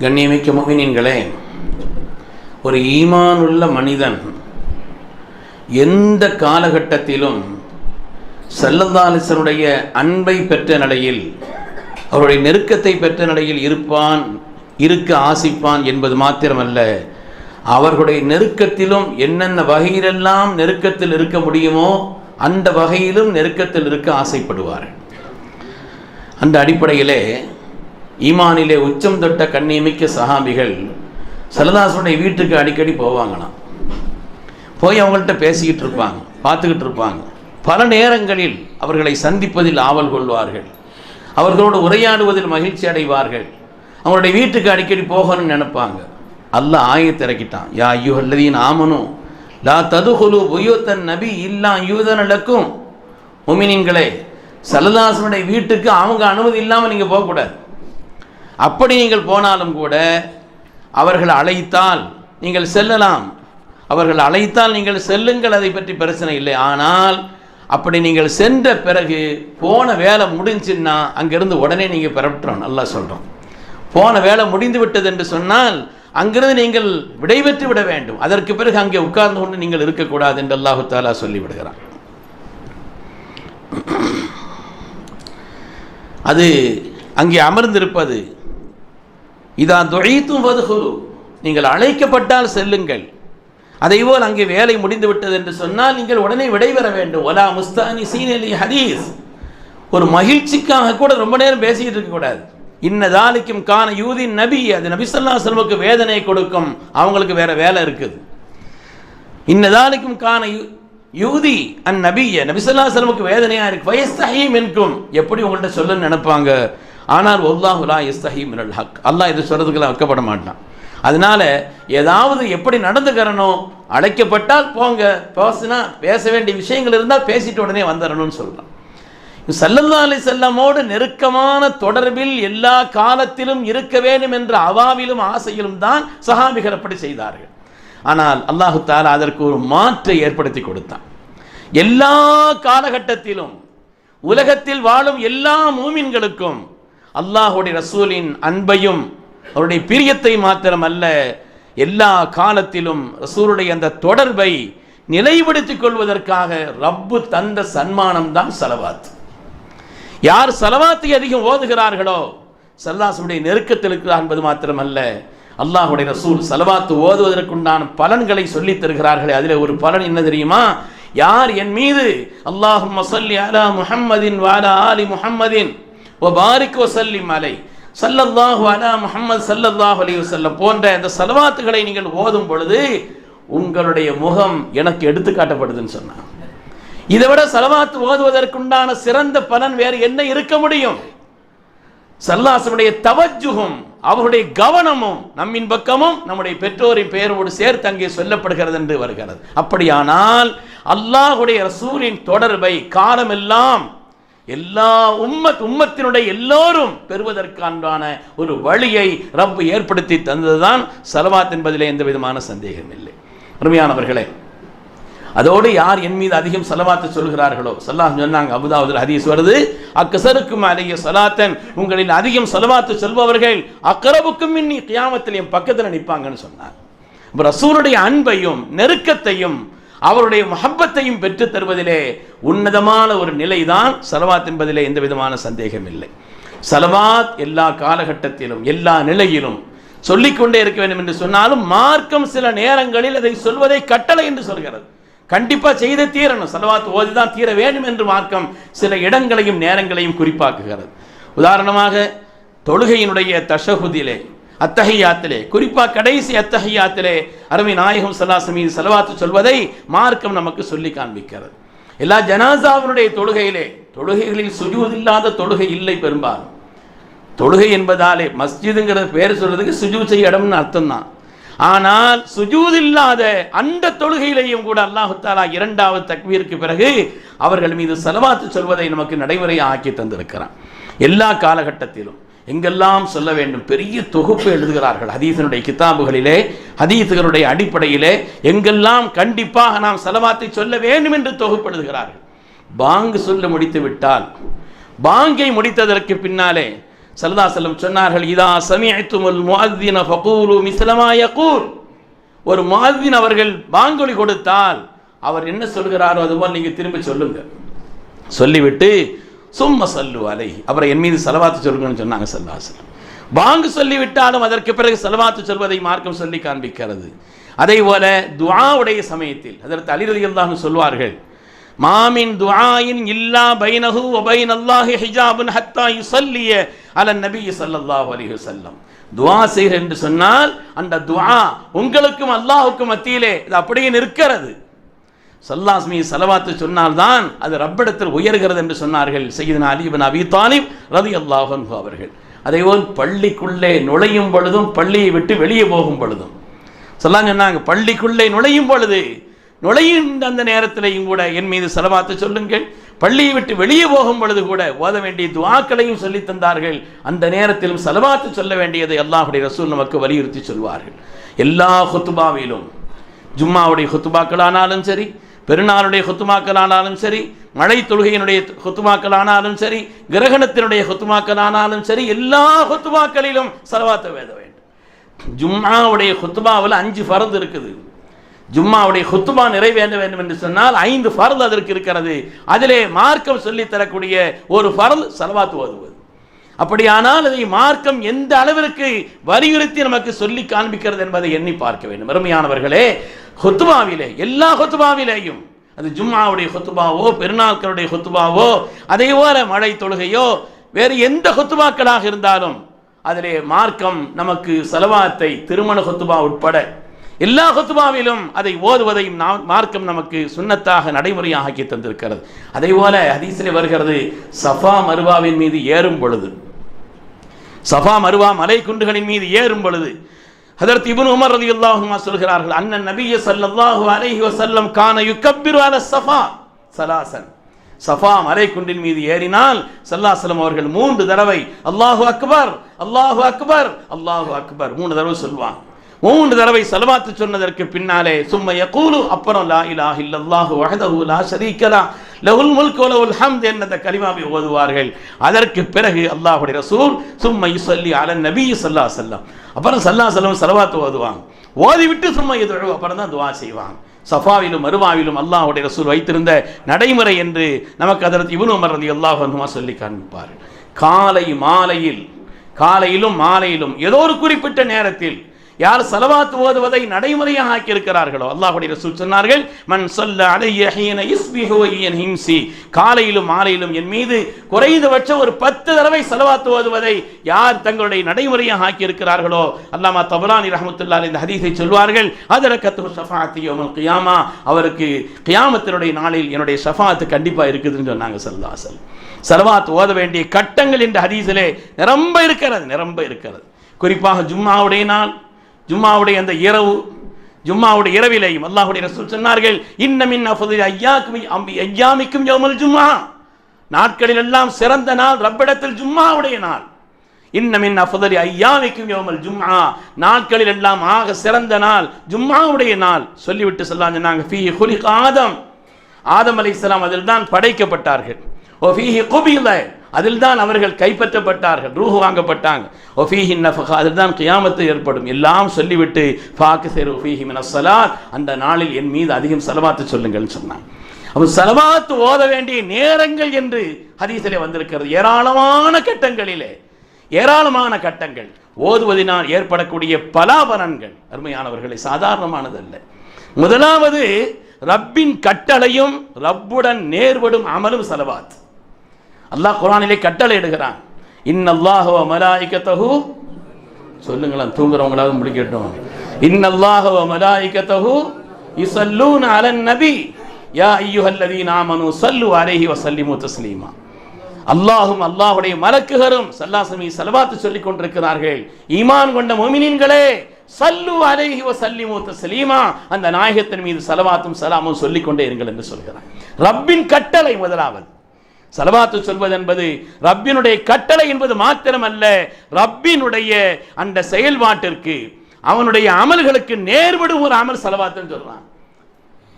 கண்ணியமிக்க முகினின்களே ஒரு ஈமானுள்ள மனிதன் எந்த காலகட்டத்திலும் செல்லந்தாலிசனுடைய அன்பை பெற்ற நிலையில் அவருடைய நெருக்கத்தை பெற்ற நிலையில் இருப்பான் இருக்க ஆசிப்பான் என்பது மாத்திரமல்ல அவர்களுடைய நெருக்கத்திலும் என்னென்ன வகையிலெல்லாம் நெருக்கத்தில் இருக்க முடியுமோ அந்த வகையிலும் நெருக்கத்தில் இருக்க ஆசைப்படுவார் அந்த அடிப்படையிலே ஈமானிலே உச்சம் தொட்ட கண்ணியமிக்க சஹாபிகள் சரதாசனுடைய வீட்டுக்கு அடிக்கடி போவாங்களாம். போய் அவங்கள்ட்ட பேசிக்கிட்டு இருப்பாங்க பார்த்துக்கிட்டு இருப்பாங்க. பல நேரங்களில் அவர்களை சந்திப்பதில் ஆவல் கொள்வார்கள். அவர்களோடு உரையாடுவதில் மகிழ்ச்சி அடைவார்கள். அவங்களுடைய வீட்டுக்கு அடிக்கடி போகணும்னு நினைப்பாங்க. அல்லாஹ் ஆயத்திறக்கிட்டான் யா ஐயுஹல்லதீன் ஆமனும் லா ததுகுலு புயூத்தன் நபி இல்லா யூதனலக்கும் முமினின்களே சலதாசனுடைய வீட்டுக்கு அவங்க அனுமதி இல்லாமல் நீங்கள் போகக்கூடாது. அப்படி நீங்கள் போனாலும் கூட அவர்கள் அழைத்தால் நீங்கள் செல்லலாம். அவர்கள் அழைத்தால் நீங்கள் செல்லுங்கள் அதை பற்றி பிரச்சனை இல்லை. ஆனால் அப்படி நீங்கள் சென்ற பிறகு போன வேலை முடிஞ்சுன்னா அங்கிருந்து உடனே நீங்கள் பெறப்பட்டுறோம் நல்லா சொல்கிறோம் போன வேலை முடிந்து விட்டது என்று சொன்னால் அங்கிருந்து நீங்கள் விடைபெற்று விட வேண்டும். அதற்கு பிறகு அங்கே உட்கார்ந்து கொண்டு நீங்கள் இருக்கக்கூடாது என்று அல்லாஹு தாலா சொல்லிவிடுகிறார் அது அங்கே அமர்ந்திருப்பது இதா துழைத்தும் வதுகுரு நீங்கள் அழைக்கப்பட்டால் செல்லுங்கள். அதேபோல் அங்கே வேலை முடிந்து விட்டது என்று சொன்னால் நீங்கள் உடனே விடைபெற வேண்டும். ஒலா முஸ்தானி சீனலி ஹதீஸ். ஒரு மகிழ்ச்சிக்காக கூட ரொம்ப நேரம் பேசிக்கிட்டு இருக்கக்கூடாது இன்னதாலிக்கும் காண யூதின் நபி. அது நபிசல்லா செல்வக்கு வேதனை கொடுக்கும். அவங்களுக்கு வேற வேலை இருக்குது. இன்னதாலிக்கும் காண யூதி அந் நபிய நபிசல்லா செல்வக்கு வேதனையாக இருக்கு. வயஸ்தஹீம் என்கும். எப்படி உங்கள்கிட்ட சொல்லுன்னு நினைப்பாங்க? ஆனால் ஒல்லாஹுலா இஸ்தஹி மினல் ஹக். அல்லாஹ் இது சொல்றதுக்கெல்லாம் வைக்கப்பட மாட்டான். அதனால ஏதாவது எப்படி நடந்துக்கிறனோ அழைக்கப்பட்டால் போங்க பேசுனா பேச வேண்டிய விஷயங்கள் இருந்தால் பேசிட்டு உடனே வந்துடணும்னு சொல்கிறான் சல்லல்லா அலி செல்லமோடு நெருக்கமான தொடர்பில் எல்லா காலத்திலும் இருக்க வேண்டும் என்ற அவாவிலும் ஆசையிலும் தான் சஹாபிகள் அப்படி செய்தார்கள். ஆனால் அல்லாஹு தாலா அதற்கு ஒரு மாற்றை ஏற்படுத்தி கொடுத்தான். எல்லா காலகட்டத்திலும் உலகத்தில் வாழும் எல்லா மூமின்களுக்கும் அல்லாஹுடைய ரசூலின் அன்பையும் அவருடைய பிரியத்தை மாத்திரமல்ல எல்லா காலத்திலும் ரசூலுடைய அந்த தொடர்பை நிலைப்படுத்திக் கொள்வதற்காக ரப்பு தந்த சன்மானம் தான் சலவாத். யார் சலவாத்தை அதிகம் ஓதுகிறார்களோ சல்லாசுடைய நெருக்கத்தில் இருக்கிறார் என்பது மாத்திரமல்ல அல்லாஹுடைய ரசூல் செலவாத்து ஓதுவதற்குண்டான பலன்களை சொல்லித் தருகிறார்களே அதில் ஒரு பலன் என்ன தெரியுமா? யார் என் மீது அல்லாஹும் முஹம்மதின் வாலா ஆலி முஹம்மதின் பாரிக் வசல்லி மலை சல்லல்லாஹு அலா முஹம்மது சல்லல்லாஹு அலி வசல்லம் போன்ற இந்த செலவாத்துகளை நீங்கள் ஓதும் பொழுது உங்களுடைய முகம் எனக்கு எடுத்துக்காட்டப்படுதுன்னு சொன்னான் இதை விட செலவாத்து ஓதுவதற்குண்டான சிறந்த பலன் வேறு என்ன இருக்க முடியும்? சல்லாசனுடைய தவஜுகும் அவருடைய கவனமும் நம்மின் பக்கமும் நம்முடைய பெற்றோரின் பெயரோடு சேர்த்து அங்கே சொல்லப்படுகிறது என்று வருகிறது. அப்படியானால் அல்லாஹுடைய ரசூலின் தொடர்பை காலமெல்லாம் எல்லா உம்மத் உம்மத்தினுடைய எல்லோரும் பெறுவதற்கான ஒரு வழியை ரப்பு ஏற்படுத்தி தந்ததுதான் சலவாத் என்பதிலே எந்த விதமான சந்தேகம் இல்லை. அருமையானவர்களே அதோடு யார் என் மீது அதிகம் செலவாத்து சொல்கிறார்களோ? சல்லாஹ் சொன்னாங்க அபுதாவுதில் ஹதீஸ் வருது அக்கசருக்கும் அலைய சலாத்தன் உங்களில் அதிகம் செலவாத்து சொல்பவர்கள் அக்கரவுக்கும் இன்னி கியாமத்தில் என் பக்கத்தில் நிற்பாங்கன்னு சொன்னார் அப்ப ரசூலுடைய அன்பையும் நெருக்கத்தையும் அவருடைய மஹப்பத்தையும் பெற்றுத் தருவதிலே உன்னதமான ஒரு நிலைதான் சலவாத் என்பதிலே எந்த விதமான சந்தேகம் இல்லை. சலவாத் எல்லா காலகட்டத்திலும் எல்லா நிலையிலும் சொல்லிக்கொண்டே இருக்க வேண்டும் என்று சொன்னாலும் மார்க்கம் சில நேரங்களில் அதை சொல்வதை கட்டளை என்று சொல்கிறது. கண்டிப்பா செய்து தீரணும். சலவாத் ஓதிதான் தீர வேண்டும் என்று மார்க்கம் சில இடங்களையும் நேரங்களையும் குறிப்பாக்குகிறது. உதாரணமாக தொழுகையினுடைய தஷகுதிலே அத்தகையாத்திலே குறிப்பா கடைசி அத்தகையாத்திலே அருமை நாயகம் சல்லாச மீது செலவாத்து சொல்வதை மார்க்கம் நமக்கு சொல்லி காண்பிக்கிறது. எல்லா ஜனாசாவினுடைய தொழுகையிலே தொழுகைகளில் சுஜூதில்லாத தொழுகை இல்லை பெரும்பாலும். தொழுகை என்பதாலே மஸ்ஜிதுங்கிற பேர் சொல்றதுக்கு சுஜூ செய்ய இடம்னு அர்த்தம் தான் ஆனால் சுஜூத் இல்லாத அந்த தொழுகையிலையும் கூட அல்லாஹு தாலா இரண்டாவது தக்வீருக்கு பிறகு அவர்கள் மீது செலவாத்து சொல்வதை நமக்கு நடைமுறை ஆக்கி தந்திருக்கிறான். எல்லா காலகட்டத்திலும். எங்கெல்லாம் சொல்ல வேண்டும்? பெரிய தொகுப்பு எழுதுகிறார்கள் ஹதீசனுடைய கித்தாபுகளிலே ஹதீசுகளுடைய அடிப்படையிலே. எங்கெல்லாம் கண்டிப்பாக நாம் செலவாத்தை சொல்ல வேண்டும் என்று தொகுப்பு எழுதுகிறார்கள். பாங்கு சொல்ல முடித்து விட்டால் பாங்கை முடித்ததற்கு பின்னாலே சல்லா செல்லம் சொன்னார்கள் இதா சமிஅத்துமுல் முஅத்தின ஃபகூலு மிஸ்லமா யகூல். ஒரு முஅத்தின் அவர்கள் பாங்கொலி கொடுத்தால் அவர் என்ன சொல்கிறாரோ அதுபோல் நீங்கள் திரும்பி சொல்லுங்க. சொல்லிவிட்டு சும்ம சல்லு அலை அப்புறம் என் மீது செலவாத்து சொல்லுங்கன்னு சொன்னாங்க சல்லாசல் வாங்கு சொல்லிவிட்டாலும் அதற்கு பிறகு செலவாத்து சொல்வதை மார்க்கம் சொல்லி காண்பிக்கிறது. அதே போல துவாவுடைய சமயத்தில் அதற்கு அலிரதியல்லான்னு சொல்வார்கள் மாமின் துஆயின் இல்லா பைனஹு வ அல்லாஹி ஹிஜாபுன் ஹத்தா யுஸல்லிய அலன் நபி ஸல்லல்லாஹு அலைஹி வஸல்லம். துஆ செய்கிற என்று சொன்னால் அந்த துஆ உங்களுக்கும் அல்லாஹ்வுக்கும் மத்தியிலே இது அப்படியே நிற்கிறது. சல்லாஸ்மி செலவாத்து சொன்னால்தான் அது ரப்பிடத்தில் உயர்கிறது என்று சொன்னார்கள். சையீதனா அலி இப்னு அபி தாலிப் ரதி அல்லாஹன் அவர்கள். அதேபோல் பள்ளிக்குள்ளே நுழையும் பொழுதும் பள்ளியை விட்டு வெளியே போகும் பொழுதும். சொல்லாம் சொன்னாங்க பள்ளிக்குள்ளே நுழையும் பொழுது நுழையும் அந்த நேரத்திலையும் கூட என் மீது செலவாத்து சொல்லுங்கள். பள்ளியை விட்டு வெளியே போகும் பொழுது கூட ஓத வேண்டிய துவாக்களையும் சொல்லி தந்தார்கள். அந்த நேரத்திலும் செலவாத்து சொல்ல வேண்டியதை அல்லாஹுடைய ரசூல் நமக்கு வலியுறுத்தி சொல்வார்கள். எல்லா ஹொத்துபாவிலும் ஜும்மாவுடைய ஹொத்துபாக்களானாலும் சரி பெருநாளுடைய ஹுத்துமாக்களானாலும் சரி மழை தொழுகையினுடைய ஹுத்துமாக்களானாலும் சரி கிரகணத்தினுடைய ஹுத்துமாக்களானாலும் சரி எல்லா ஹொத்துமாக்களிலும் செலவாத்த வேத வேண்டும். ஜும்மாவுடைய ஹொத்துமாவில் அஞ்சு ஃபரது இருக்குது. ஜும்மாவுடைய ஹுத்துபா நிறைவேற வேண்டும் என்று சொன்னால் ஐந்து ஃபரது அதற்கு இருக்கிறது. அதிலே மார்க்கம் சொல்லித் தரக்கூடிய ஒரு ஃபரது செலவாத்து ஓதுவது. அப்படியானால் அதை மார்க்கம் எந்த அளவிற்கு வலியுறுத்தி நமக்கு சொல்லி காண்பிக்கிறது என்பதை எண்ணி பார்க்க வேண்டும். அருமையானவர்களே ஹொத்துபாவிலே எல்லா ஹொத்துபாவிலேயும் அது ஜும்மாவுடைய ஹொத்துபாவோ பெருநாட்களுடைய ஹொத்துபாவோ அதே போல மழை தொழுகையோ வேறு எந்த ஹொத்துபாக்களாக இருந்தாலும் அதிலே மார்க்கம் நமக்கு செலவாத்தை திருமண ஹொத்துபா உட்பட எல்லா ஹொத்துபாவிலும் அதை ஓதுவதையும் நாம் மார்க்கம் நமக்கு சுன்னத்தாக நடைமுறையாக ஆக்கி தந்திருக்கிறது. அதே போல ஹதீசிலே வருகிறது சஃபா மருவாவின் மீது ஏறும் பொழுது. சஃபா மருவா மலை குன்றுகளின் மீது ஏறும் பொழுது அதர் இப்னு உமர் ரலியல்லாஹு சொல்கிறார்கள் அண்ணன் நபிய ஸல்லல்லாஹு அலைஹி வசல்லம் கான யுக்கப்பிரு அல சஃபா சலாசன். சஃபா மலை குன்றின் மீது ஏறினால் சல்லாசலம் அவர்கள் மூன்று தடவை அல்லாஹு அக்பர் அல்லாஹு அக்பர் அல்லாஹு அக்பர் மூணு தடவை சொல்வாங்க. மூன்று தடவை செலவாத்து சொன்னதற்கு பின்னாலே சும்மா யகூலு அப்புறம் லா இலா இல்லல்லாஹு வஹதஹு லா ஷரீக்க லஹுல் முல்கு வலஹுல் ஹம்த் என்ற கலிமாவை ஓதுவார்கள். அதற்கு பிறகு அல்லாஹ்வுடைய ரசூல் சும்மா யுஸல்லி அல நபி ஸல்லல்லாஹு அலைஹி வஸல்லம் அப்புறம் ஸல்லல்லாஹு அலைஹி வஸல்லம் செலவாத்து ஓதுவாங்க. ஓதிவிட்டு சும்மா எதுழு அப்புறம் தான் துவா செய்வாங்க. சஃபாவிலும் மருவாவிலும் அல்லாஹ்வுடைய ரசூல் வைத்திருந்த நடைமுறை என்று நமக்கு அதற்கு இவனு உமர் ரலியல்லாஹு அன்ஹுமா சொல்லி காண்பிப்பார் காலை மாலையில் காலையிலும் மாலையிலும் ஏதோ ஒரு குறிப்பிட்ட நேரத்தில் யார் சலவாத் ஓதுவதை நடைமுறையாக ஆக்கியிருக்கிறார்களோ அல்லாஹுடைய ரசூல் சொன்னார்கள் மண் சொல்ல அலைய ஹீன ஹிம்சி. காலையிலும் மாலையிலும் என் மீது குறைந்தபட்சம் ஒரு பத்து தடவை சலவாத் ஓதுவதை யார் தங்களுடைய நடைமுறையாக ஆக்கியிருக்கிறார்களோ அல்லாமா தபரானி ரஹமத்துல்லா இந்த ஹதீஸை சொல்வார்கள் அதரக்கத்து ஷஃபாத்தி யோமல் கியாமா. அவருக்கு கியாமத்தினுடைய நாளில் என்னுடைய ஷஃபாத்து கண்டிப்பாக இருக்குதுன்னு சொன்னாங்க சல்லாசல் சலவாத் ஓத வேண்டிய கட்டங்கள் என்ற ஹதீஸிலே நிரம்ப இருக்கிறது நிரம்ப இருக்கிறது. குறிப்பாக ஜும்மாவுடைய நாள் ஜும்மாவுடைய அந்த இரவு ஜும்மாவுடைய இரவிலையும் அல்லாஹுடைய ரசூல் சொன்னார்கள் இன்னமின் அஃபது ஐயாக்கும் அம்பி ஐயாமிக்கும் யோமல் ஜும்மா. நாட்களில் எல்லாம் சிறந்த நாள் ரப்பிடத்தில் ஜும்மாவுடைய நாள். இன்னமின் அஃபதலி ஐயாமிக்கும் யோமல் ஜும்மா. நாட்களில் எல்லாம் ஆக சிறந்த நாள் ஜும்மாவுடைய நாள். சொல்லிவிட்டு சொல்லாங்க சொன்னாங்க ஃபீ ஹுலிக் ஆதம். ஆதம் அலைஹிஸ்ஸலாம் அதில் தான் படைக்கப்பட்டார்கள். ஓ ஃபீஹி குபில. அதில் தான் அவர்கள் கைப்பற்றப்பட்டார்கள் ரூஹு வாங்கப்பட்டாங்க. ஒஃபீஹி அதில் தான் கியாமத்து ஏற்படும். எல்லாம் சொல்லிவிட்டு ஃபாக்கு சேர் ஒஃபீஹி மினசலாத் அந்த நாளில் என் மீது அதிகம் செலவாத்து சொல்லுங்கள்னு சொன்னாங்க. அப்போ செலவாத்து ஓத வேண்டிய நேரங்கள் என்று ஹதீஸிலே வந்திருக்கிறது. ஏராளமான கட்டங்களிலே ஏராளமான கட்டங்கள். ஓதுவதினால் ஏற்படக்கூடிய பலாபலன்கள் அருமையானவர்களை சாதாரணமானதல்ல. முதலாவது ரப்பின் கட்டளையும் ரப்புடன் நேர்படும் அமலும் செலவாத்து அல்லாஹ் குரானிலே கட்டளை எடுக்கிறான் இன்னல்லாஹு மலாய்க்கத்தகு சொல்லுங்களேன் தூங்குறவங்களாவது முடிக்கட்டும் இன்னல்லாஹு மலாய்க்கத்தகு இசல்லூன் அலன் நபி யா அய்யுஹல்லதீன நாமனு சல்லு அலைஹி வ தஸ்லீமா. அல்லாஹும் அல்லாஹுடைய மலக்குகரும் சல்லாசமி செலவாத்து சொல்லிக் கொண்டிருக்கிறார்கள். ஈமான் கொண்ட மொமினின்களே சல்லு அலைஹி வ சல்லிமு தஸ்லீமா. அந்த நாயகத்தின் மீது சலவாத்தும் சலாமும் சொல்லிக்கொண்டே இருங்கள் என்று சொல்கிறார் ரப்பின் கட்டளை முதலாவது. சலவாத்து சொல்வது என்பது ரப்பினுடைய கட்டளை என்பது மாத்திரமல்ல ரப்பினுடைய அந்த செயல்பாட்டிற்கு அவனுடைய அமல்களுக்கு நேர்படும் ஒரு அமல் சலவாத்துன்னு சொல்றான்.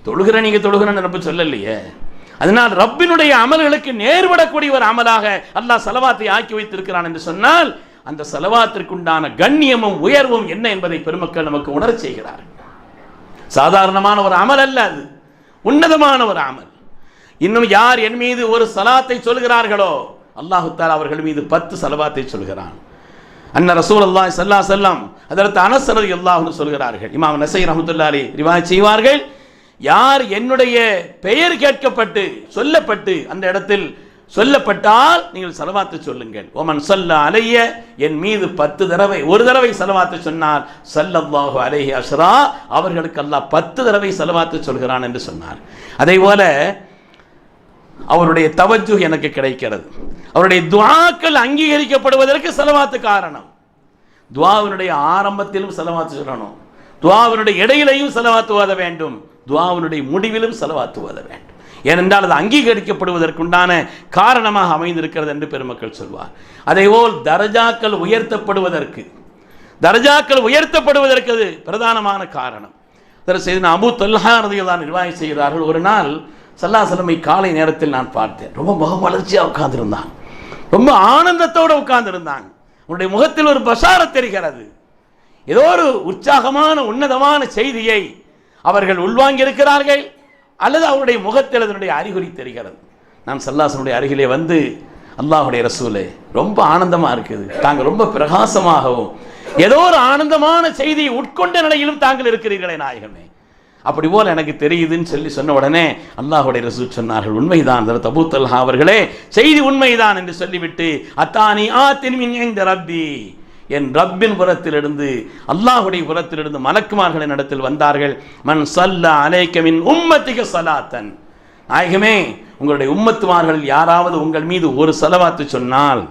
தொழுகிற நீங்க தொழுகிற நினப்பு சொல்லலையே. அதனால் ரப்பினுடைய அமல்களுக்கு நேர்படக்கூடிய ஒரு அமலாக அல்லாஹ் சலவாத்தை ஆக்கி வைத்திருக்கிறான் என்று சொன்னால் அந்த செலவாத்திற்குண்டான கண்ணியமும் உயர்வும் என்ன என்பதை பெருமக்கள் நமக்கு உணரச் செய்கிறார் சாதாரணமான ஒரு அமல் அல்ல அது. உன்னதமான ஒரு அமல். இன்னும் யார் என் மீது ஒரு சலாத்தை சொல்கிறார்களோ அல்லாஹு தாலா அவர்கள் மீது பத்து சலவாத்தை சொல்கிறான். அன்ன ரசூல் அல்லாஹ் சல்லா செல்லம் அதற்கு அனசரது அல்லாஹ்னு சொல்கிறார்கள். இமாம் நசை ரஹமத்துல்லாரி ரிவாய் செய்வார்கள் யார் என்னுடைய பெயர் கேட்கப்பட்டு சொல்லப்பட்டு அந்த இடத்தில் சொல்லப்பட்டால் நீங்கள் செலவாத்து சொல்லுங்கள். ஓமன் சொல்ல அலைய என் மீது பத்து தடவை ஒரு தடவை செலவாத்து சொன்னார். சல்லல்லாஹு அலைஹி அஸ்ரா அவர்களுக்கு அல்லாஹ் பத்து தடவை செலவாத்து சொல்கிறான் என்று சொன்னார். அதே போல அவருடைய தவஜு எனக்கு கிடைக்கிறது. அவருடைய துவாக்கள் அங்கீகரிக்கப்படுவதற்கு செலவாத்து காரணம். துவாவினுடைய ஆரம்பத்திலும் செலவாத்து சொல்லணும். துவாவினுடைய இடையிலையும் செலவாத்து ஓத வேண்டும். துவாவினுடைய முடிவிலும் செலவாத்து ஓத வேண்டும். ஏனென்றால் அது அங்கீகரிக்கப்படுவதற்குண்டான காரணமாக அமைந்திருக்கிறது என்று பெருமக்கள் சொல்வார். அதேபோல் தரஜாக்கள் உயர்த்தப்படுவதற்கு தரஜாக்கள் உயர்த்தப்படுவதற்கு அது பிரதானமான காரணம். அதற்கு செய்து அபு தொல்லாரதியில் தான் நிர்வாகம் செய்கிறார்கள். ஒரு நாள் சல்லாசலமை காலை நேரத்தில் நான் பார்த்தேன். ரொம்ப முக வளர்ச்சியாக உட்கார்ந்துருந்தான். ரொம்ப ஆனந்தத்தோடு உட்கார்ந்துருந்தான். உன்னுடைய முகத்தில் ஒரு பசார தெரிகிறது. ஏதோ ஒரு உற்சாகமான உன்னதமான செய்தியை அவர்கள் உள்வாங்கி இருக்கிறார்கள் அல்லது அவருடைய முகத்தில் அதனுடைய அறிகுறி தெரிகிறது. நான் சல்லாசனுடைய அருகிலே வந்து அல்லாஹுடைய ரசூலே ரொம்ப ஆனந்தமாக இருக்குது. தாங்கள் ரொம்ப பிரகாசமாகவும் ஏதோ ஒரு ஆனந்தமான செய்தியை உட்கொண்ட நிலையிலும் தாங்கள் இருக்கிறீர்களே நாயகமே. அப்படி போல் எனக்கு தெரியுதுன்னு சொல்லி சொன்ன உடனே அல்லாஹுடைய ரசூல் சொன்னார்கள் உண்மைதான் தபூத்தல்ஹா அவர்களே செய்தி உண்மைதான் என்று சொல்லிவிட்டு அத்தானி ஆ திருமின் ரப்பி. என் ரப்பின் புறத்திலிருந்து அல்லாஹுடைய புறத்திலிருந்து மலக்குமார்களின் இடத்தில் வந்தார்கள் மன் சல்லா அலைக்கமின் உம்மத்திக சலாத்தன். நாயகமே உங்களுடைய உம்மத்துமார்களில் யாராவது உங்கள் மீது ஒரு செலவாத்து சொன்னால்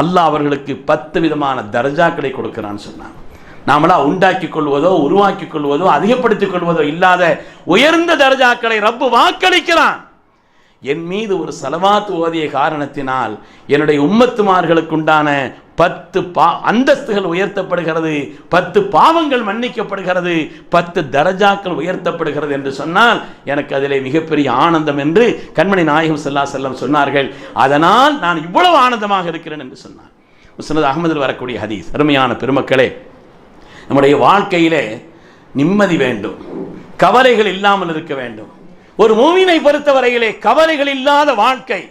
அல்லாஹ் அவர்களுக்கு பத்து விதமான தர்ஜாக்களை கொடுக்கிறான்னு சொன்னான். நாமளா உண்டாக்கி கொள்வதோ உருவாக்கி கொள்வதோ அதிகப்படுத்திக் கொள்வதோ இல்லாத உயர்ந்த தர்ஜாக்களை ரப்பு வாக்களிக்கிறான். என் மீது ஒரு செலவாத்து ஓதிய காரணத்தினால் என்னுடைய உம்மத்துமார்களுக்குண்டான பத்து பா அந்தஸ்துகள் உயர்த்தப்படுகிறது பத்து பாவங்கள் மன்னிக்கப்படுகிறது பத்து தரஜாக்கள் உயர்த்தப்படுகிறது என்று சொன்னால் எனக்கு அதிலே மிகப்பெரிய ஆனந்தம் என்று கண்மணி நாயகம் செல்லா செல்லம் சொன்னார்கள். அதனால் நான் இவ்வளவு ஆனந்தமாக இருக்கிறேன் என்று சொன்னார். முஸ்னத் அகமதில் வரக்கூடிய ஹதீஸ். அருமையான பெருமக்களே நம்முடைய வாழ்க்கையிலே நிம்மதி வேண்டும். கவலைகள் இல்லாமல் இருக்க வேண்டும். ஒரு மூவினை பொறுத்தவரையிலே கவலைகள் இல்லாத வாழ்க்கை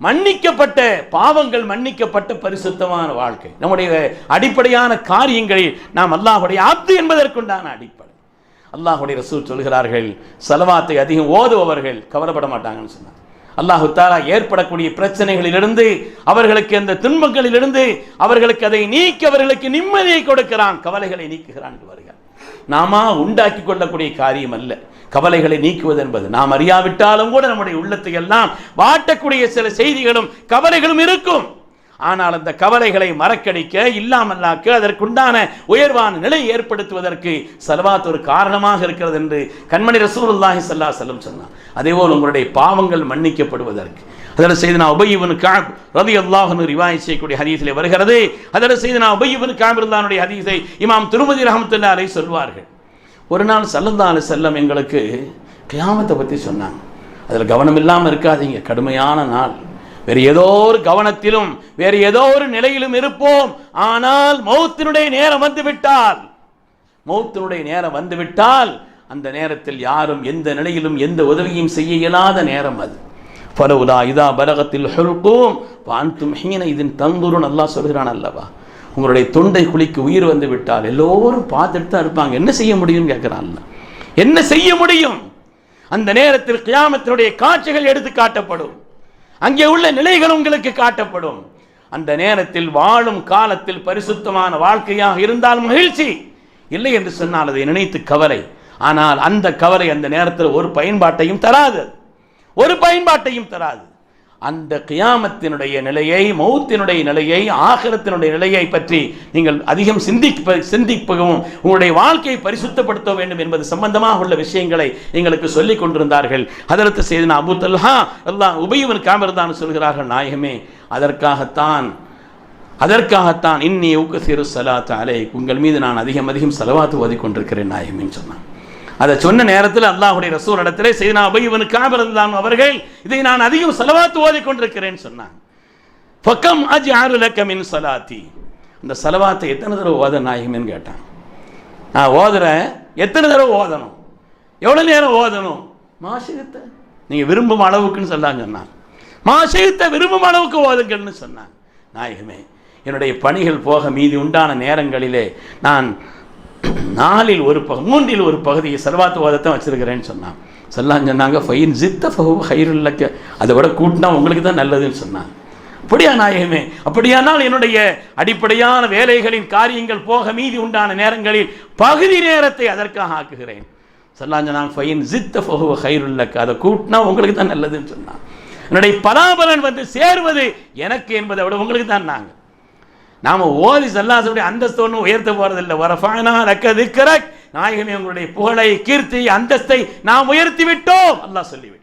மன்னிக்கப்பட்ட பாவங்கள் மன்னிக்கப்பட்ட பரிசுத்தமான வாழ்க்கை. நம்முடைய அடிப்படையான காரியங்களில் நாம் அல்லாஹுடைய ஆப்து என்பதற்குண்டான அடிப்படை. அல்லாஹுடைய ரசூல் சொல்கிறார்கள் செலவாத்தை அதிகம் ஓதுபவர்கள் கவலைப்பட மாட்டாங்கன்னு சொன்னார் அல்லாஹு தாலா ஏற்படக்கூடிய பிரச்சனைகளிலிருந்து அவர்களுக்கு அந்த துன்பங்களிலிருந்து அவர்களுக்கு அதை நீக்கி அவர்களுக்கு நிம்மதியை கொடுக்கிறான். கவலைகளை நீக்குகிறான் என்று வருகிறார் நாம உண்டாக்கி கொள்ளக்கூடிய காரியம் அல்ல. கவலைகளை நீக்குவது என்பது. நாம் அறியாவிட்டாலும் கூட நம்முடைய உள்ளத்தை எல்லாம் வாட்டக்கூடிய சில செய்திகளும் கவலைகளும் இருக்கும். ஆனால் அந்த கவலைகளை மறக்கடிக்க இல்லாமல்லாக்க அதற்குண்டான உயர்வான நிலை ஏற்படுத்துவதற்கு சலவாத் ஒரு காரணமாக இருக்கிறது என்று கண்மணி ரசூலுல்லாஹி சல்லா செல்லம் சொன்னார். அதேபோல் உங்களுடைய பாவங்கள் மன்னிக்கப்படுவதற்கு. அதில் செய்து நான் உபயுவன் காப் ரதி அல்லாஹனு ரிவாய் செய்யக்கூடிய ஹதீஸிலே வருகிறது. அதில் செய்து நான் உபயுவன் காபிருல்லானுடைய ஹதீஸை இமாம் திருமதி ரஹமத்துல்லா அலை சொல்வார்கள். ஒரு நாள் சல்லந்தாலு செல்லம் எங்களுக்கு கியாமத்தை பற்றி சொன்னாங்க. அதில் கவனம் இல்லாமல் இருக்காதீங்க. கடுமையான நாள். வேறு ஏதோ ஒரு கவனத்திலும் வேறு ஏதோ ஒரு நிலையிலும் இருப்போம். ஆனால் மௌத்தினுடைய நேரம் வந்து விட்டால் மௌத்தினுடைய நேரம் வந்து விட்டால் அந்த நேரத்தில் யாரும் எந்த நிலையிலும் எந்த உதவியும் செய்ய இயலாத நேரம் அது. பலவுலா இதா பலகத்தில் ஹொல்கும் பான்தும் ஹீன இதன் தங்குருன்னு நல்லா சொல்கிறான் அல்லவா? உங்களுடைய தொண்டை குழிக்கு உயிர் வந்து விட்டால் எல்லோரும் பார்த்துட்டு தான் இருப்பாங்க. என்ன செய்ய முடியும்னு கேட்குறான் என்ன செய்ய முடியும்? அந்த நேரத்தில் கியாமத்தினுடைய காட்சிகள் எடுத்து காட்டப்படும். அங்கே உள்ள நிலைகள் உங்களுக்கு காட்டப்படும். அந்த நேரத்தில் வாழும் காலத்தில் பரிசுத்தமான வாழ்க்கையாக இருந்தால் மகிழ்ச்சி. இல்லை என்று சொன்னால் அதை நினைத்து கவலை. ஆனால் அந்த கவலை அந்த நேரத்தில் ஒரு பயன்பாட்டையும் தராது. ஒரு பயன்பாட்டையும் தராது. அந்த கியாமத்தினுடைய நிலையை மௌத்தினுடைய நிலையை ஆகரத்தினுடைய நிலையை பற்றி நீங்கள் அதிகம் சிந்திப்ப சிந்திப்பகவும் உங்களுடைய வாழ்க்கையை பரிசுத்தப்படுத்த வேண்டும் என்பது சம்பந்தமாக உள்ள விஷயங்களை எங்களுக்கு சொல்லிக் கொண்டிருந்தார்கள். அதற்கு செய்தனா அபு தல்ஹா அல்லாஹ் உபயவன் காமர்தான் சொல்கிறார்கள் நாயகமே அதற்காகத்தான் அதற்காகத்தான் இன்னி ஊக்க சிறு சலாத் அலை உங்கள் மீது நான் அதிகம் அதிகம் செலவாத்து ஓதிக்கொண்டிருக்கிறேன் நாயகமேன்னு நாயகமின்னு சொன்னான். அதை சொன்ன நேரத்தில் அல்லாஹுடைய ரசூல் இடத்திலே செய்தனா அபைவனு இருந்தான் அவர்கள் இதை நான் அதிகம் செலவாத்து ஓதிக் கொண்டிருக்கிறேன்னு சொன்னாங்க. பக்கம் அஜ் ஆறுலக்கமின் சலாத்தி. இந்த செலவாத்தை எத்தனை தடவை ஓத நாயகமேன்னு கேட்டான் நான் ஓதுறேன். எத்தனை தடவை ஓதணும்? எவ்வளோ நேரம் ஓதணும்? மாசகத்தை நீங்கள் விரும்பும் அளவுக்குன்னு சொல்லான்னு சொன்னான் மாசகத்தை விரும்பும் அளவுக்கு ஓதுங்கள்னு சொன்னான் நாயகமே என்னுடைய பணிகள் போக மீதி உண்டான நேரங்களிலே நான் நாலில் ஒரு பகு மூன்றில் ஒரு பகுதியை சர்வாத்துவாதத்தை வச்சிருக்கிறேன்னு சொன்னான் சொல்லான் சொன்னாங்க ஃபைன் ஜித்த ஃபஹு ஹைருல்லக்க அதை விட கூட்டினா உங்களுக்கு தான் நல்லதுன்னு சொன்னான். அப்படியா நாயகமே? அப்படியானால் என்னுடைய அடிப்படையான வேலைகளின் காரியங்கள் போக மீதி உண்டான நேரங்களில் பகுதி நேரத்தை அதற்காக ஆக்குகிறேன். சொல்லாங்க சொன்னாங்க ஃபைன் ஜித்த ஃபஹு ஹைருல்லக்க அதை கூட்டினா உங்களுக்கு தான் நல்லதுன்னு சொன்னான். என்னுடைய பலாபலன் வந்து சேருவது எனக்கு என்பதை விட உங்களுக்கு தான் நாங்கள் நாம ஓதி சல்லாசனுடைய அந்தஸ்து ஒன்றும் உயர்த்த போகிறதில்லை வரஃபானா லக்க திக்கரக் நாயகமே உங்களுடைய புகழை கீர்த்தி அந்தஸ்தை நாம் உயர்த்தி விட்டோம் அல்லாஹ் சொல்லிவிட்டான்.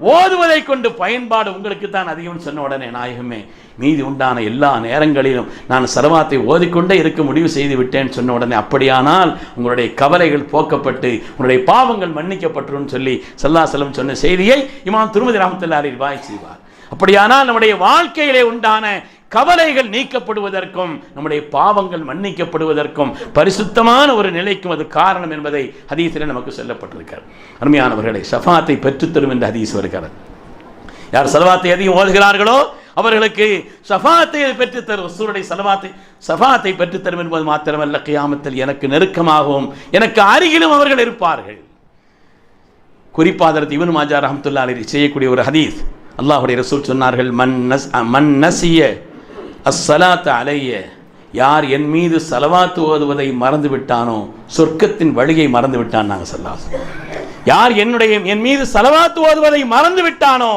ஓதுவதை கொண்டு பயன்பாடு உங்களுக்கு தான் அதிகம் சொன்ன உடனே நாயகமே மீதி உண்டான எல்லா நேரங்களிலும் நான் சரவாத்தை ஓதிக்கொண்டே இருக்க முடிவு செய்து விட்டேன்னு சொன்ன உடனே அப்படியானால் உங்களுடைய கவலைகள் போக்கப்பட்டு உங்களுடைய பாவங்கள் மன்னிக்கப்பட்டுரும் சொல்லி சல்லாசலம் சொன்ன செய்தியை இமாம் திருமதி ராமத்துல்லாரி வாய் செய்வார். அப்படியானால் நம்முடைய வாழ்க்கையிலே உண்டான கவலைகள் நீக்கப்படுவதற்கும் நம்முடைய பாவங்கள் மன்னிக்கப்படுவதற்கும் பரிசுத்தமான ஒரு நிலைக்கும் அது காரணம் என்பதை ஹதீஸில் நமக்கு சொல்லப்பட்டிருக்கார் அருமையானவர்களை சஃபாத்தை பெற்றுத்தரும் என்று ஹதீஸ் வருகிறார் யார் சலவாத்தை அதிகம் ஓதுகிறார்களோ அவர்களுக்கு சஃபாத்தை பெற்றுத்தரும் சூருடைய சலவாத்தை சஃபாத்தை பெற்றுத்தரும் என்பது மாத்திரமல்ல கியாமத்தில் எனக்கு நெருக்கமாகவும் எனக்கு அருகிலும் அவர்கள் இருப்பார்கள். குறிப்பாதரத்து இவன் மாஜா ரஹமத்துல்லா செய்யக்கூடிய ஒரு ஹதீஸ். அல்லாஹுடைய ரசூல் சொன்னார்கள் மன் நஸ் மன் நசிய அஸ்ஸலாத்த அலைய. யார் என் மீது செலவாத்து ஓதுவதை மறந்து விட்டானோ சொர்க்கத்தின் வழியை மறந்து விட்டான் நாங்கள் சொல்லாம் யார் என்னுடைய என் மீது செலவாத்து ஓதுவதை மறந்து விட்டானோ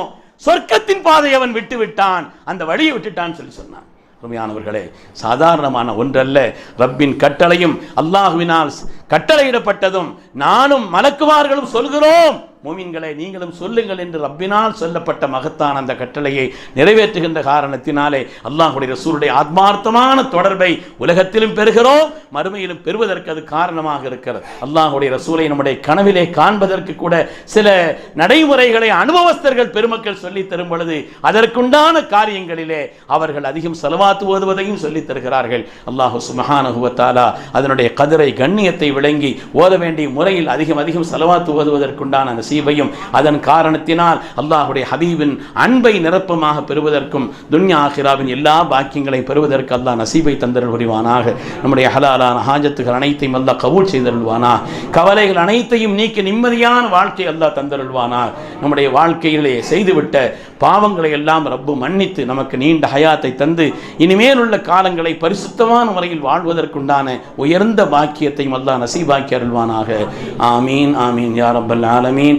சொர்க்கத்தின் பாதை அவன் விட்டு விட்டான் அந்த வழியை விட்டுட்டான் சொல்லி சொன்னான். அருமையானவர்களே சாதாரணமான ஒன்றல்ல. ரப்பின் கட்டளையும் அல்லாஹுவினால் கட்டளையிடப்பட்டதும் நானும் மலக்குமார்களும் சொல்கிறோம் மோமின்களை நீங்களும் சொல்லுங்கள் என்று ரப்பினால் சொல்லப்பட்ட மகத்தான அந்த கட்டளையை நிறைவேற்றுகின்ற காரணத்தினாலே அல்லாஹுடைய ரசூருடைய ஆத்மார்த்தமான தொடர்பை உலகத்திலும் பெறுகிறோம் மறுமையிலும் பெறுவதற்கு அது காரணமாக இருக்கிறது. அல்லாஹுடைய ரசூலை நம்முடைய கனவிலே காண்பதற்கு கூட சில நடைமுறைகளை அனுபவஸ்தர்கள் பெருமக்கள் சொல்லித் தரும் பொழுது அதற்குண்டான காரியங்களிலே அவர்கள் அதிகம் செலவாத்து ஓதுவதையும் சொல்லித் தருகிறார்கள். அல்லாஹு சுமஹானுவத்தாலா அதனுடைய கதிரை கண்ணியத்தை விளங்கி ஓத வேண்டிய முறையில் அதிகம் அதிகம் செலவாத்து ஓதுவதற்குண்டான நசீபையும். அதன் காரணத்தினால் அல்லாஹுடைய ஹபீபின் அன்பை நிரப்பமாக பெறுவதற்கும் துன்யா ஆஹிராவின் எல்லா பாக்கியங்களையும் பெறுவதற்கு அல்லாஹ் நசீபை தந்தருள் புரிவானாக நம்முடைய ஹலாலான ஹாஜத்துகள் அனைத்தையும் அல்லாஹ் கபூல் செய்தருள்வானா? கவலைகள் அனைத்தையும் நீக்கி நிம்மதியான வாழ்க்கை அல்லாஹ் தந்தருள்வானா? நம்முடைய வாழ்க்கையிலே செய்துவிட்ட பாவங்களை எல்லாம் ரப்பு மன்னித்து நமக்கு நீண்ட ஹயாத்தை தந்து இனிமேல் உள்ள காலங்களை பரிசுத்தமான முறையில் வாழ்வதற்குண்டான உயர்ந்த பாக்கியத்தையும் அல்லாஹ் நசீபாக்கி அருள்வானாக. ஆமீன் ஆமீன் யார் ரப்பல் ஆலமீன்.